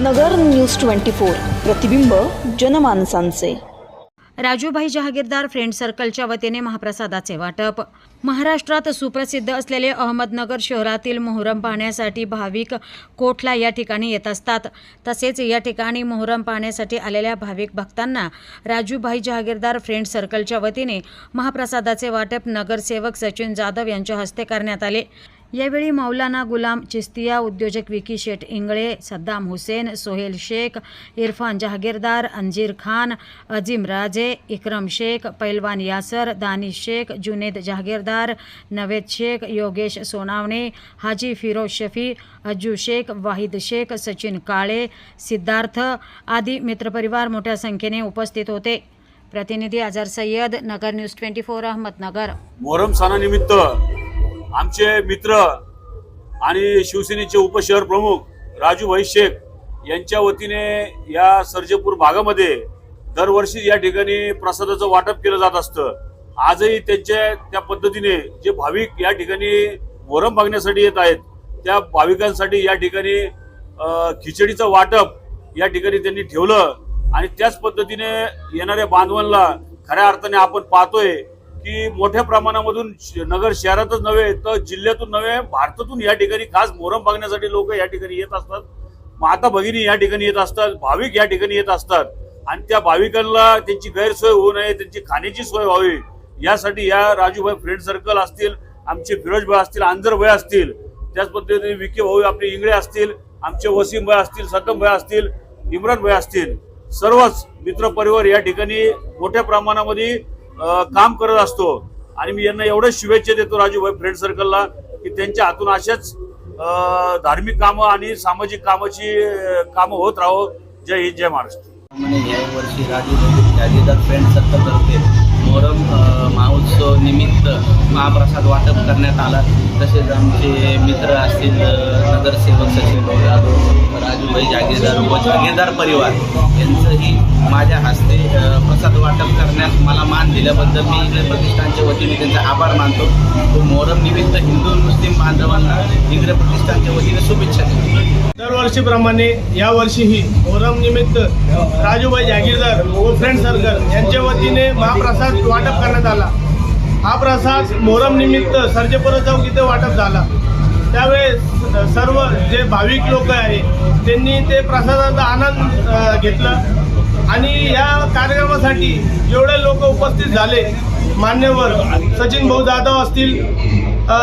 नगर news twenty four. प्रतिबिंब जनमानसांचे. Rajubhai Jahagirdar friend सर्कलच्या वतीने महाप्रसादाचे वाटप. महाराष्ट्रात सुप्रसिद्ध असलेले अहमदनगर शहरातील मोहरम पाहण्यासाठी भाविक कोठला या ठिकाणी येत असतात. तसेच या ठिकाणी मोहरम पाहण्यासाठी आलेल्या भाविक भक्तांना राजूभाई जहागीरदार फ्रेंड सर्कलच्या वतीने महाप्रसादाचे वाटप नगरसेवक सचिन जाधव यांच्या हस्ते करण्यात आले. यावेळी मौलाना गुलाम चिस्तिया उद्योजक विकी शेठ इंगळे सद्दाम हुसेन सोहेल शेख इरफान जहागीरदार अंजीर खान अजीम राजे इक्रम शेख पैलवान यासर दानिश शेख जुनेद जहागीरदार नवेद शेख योगेश सोनावणे हाजी फिरोज शफी अज्जू शेख वाहिद शेख सचिन काळे सिद्धार्थ आदी मित्रपरिवार मोठ्या संख्येने उपस्थित होते. प्रतिनिधी Azhar Sayyad Nagar news twenty four Ahmednagar. Muharram सणानिमित्त आमचे मित्र आणि शिवसेनेचे उपशहर प्रमुख राजूभाई शेख यांच्या वतीने या सर्जेपूर भागामध्ये दरवर्षी या ठिकाणी प्रसादाचं वाटप केलं जात असतं. आजही त्यांच्या त्या पद्धतीने जे भाविक या ठिकाणी वरम मागण्यासाठी येत आहेत त्या भाविकांसाठी या ठिकाणी खिचडीचं वाटप या ठिकाणी त्यांनी ठेवलं आणि त्याच पद्धतीने येणाऱ्या बांधवांना खऱ्या अर्थाने आपण पाहतोय की मोठ्या प्रमाणामधून श- नगर शहरातच नव्हे तर जिल्ह्यातून नव्हे भारतातून या ठिकाणी खास मोहरम बघण्यासाठी लोक या ठिकाणी येत असतात. माता भगिनी या ठिकाणी येत असतात भाविक या ठिकाणी येत असतात. आणि त्या भाविकांना त्यांची गैरसोय होऊ नये त्यांची खाण्याची सोय व्हावी. यासाठी या राजूभाई फ्रेंड सर्कल असतील आमचे फिरोजभाई असतील आंजरभाई असतील त्याच पद्धतीने विखे भाऊ आपले इंगळे असतील आमचे वसीमभाई असतील सतमभाई असतील इम्रानभाई असतील. सर्वच मित्र परिवार या ठिकाणी मोठ्या प्रमाणामध्ये काम करत असतो. आणि मी यांना एवढ्याच शुभेच्छा देतो राजूभाई फ्रेंड सर्कलला की त्यांच्या हातून अशाच धार्मिक कामं आणि सामाजिक कामाची कामं होत राहो. जय हिंद जय महाराष्ट्र. म्हणे यावर्षी राजू फ्रेंड सर्कल मोहरम महोत्सव निमित्त महाप्रसाद वाटप करण्यात आला. तसेच आमचे मित्र असतील नगरसेवक सचिन यादव. जाधव मुंबई जागीरदार व जागीरदार परिवार यांचंही माझ्या हस्ते प्रसाद वाटप करण्यास मला मान दिल्याबद्दल मी प्रतिष्ठानच्या वतीने त्यांचा आभार मानतो. तो मोहरम निमित्त हिंदू मुस्लिम बांधवांना इंग्रज प्रतिष्ठानच्या वतीने शुभेच्छा देतो. दरवर्षीप्रमाणे यावर्षीही मोहरम निमित्त राजूभाई जागीरदार व फ्रेंड सर्कल यांच्या वतीने महाप्रसाद वाटप करण्यात आला. हा प्रसाद मोहरम निमित्त सर्जेपुरा चौक इथे वाटप झाला. त्यावेळेस सर्व जे भाविक लोक आहे त्यांनी ते प्रसादाचा आनंद घेतला. आणि या कार्यक्रमासाठी जेवढे लोक उपस्थित झाले. मान्यवर सचिन भाऊ जाधव असतील अ,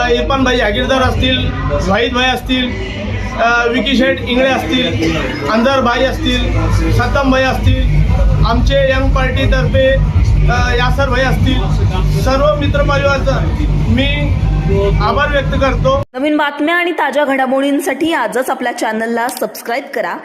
जागीरदार असतील वाहिद भाई असतील विकी शेठ इंगळे असतील अंधारभाई असतील सत्तमभाई असतील आमचे यंग पार्टीतर्फे यासरभाई असतील सर्व मित्रपरिवारचं मी आभार व्यक्त करतो. नवीन बातम्या आणि ताज्या घडामोडींसाठी आजच आपल्या चॅनलला सबस्क्राईब करा.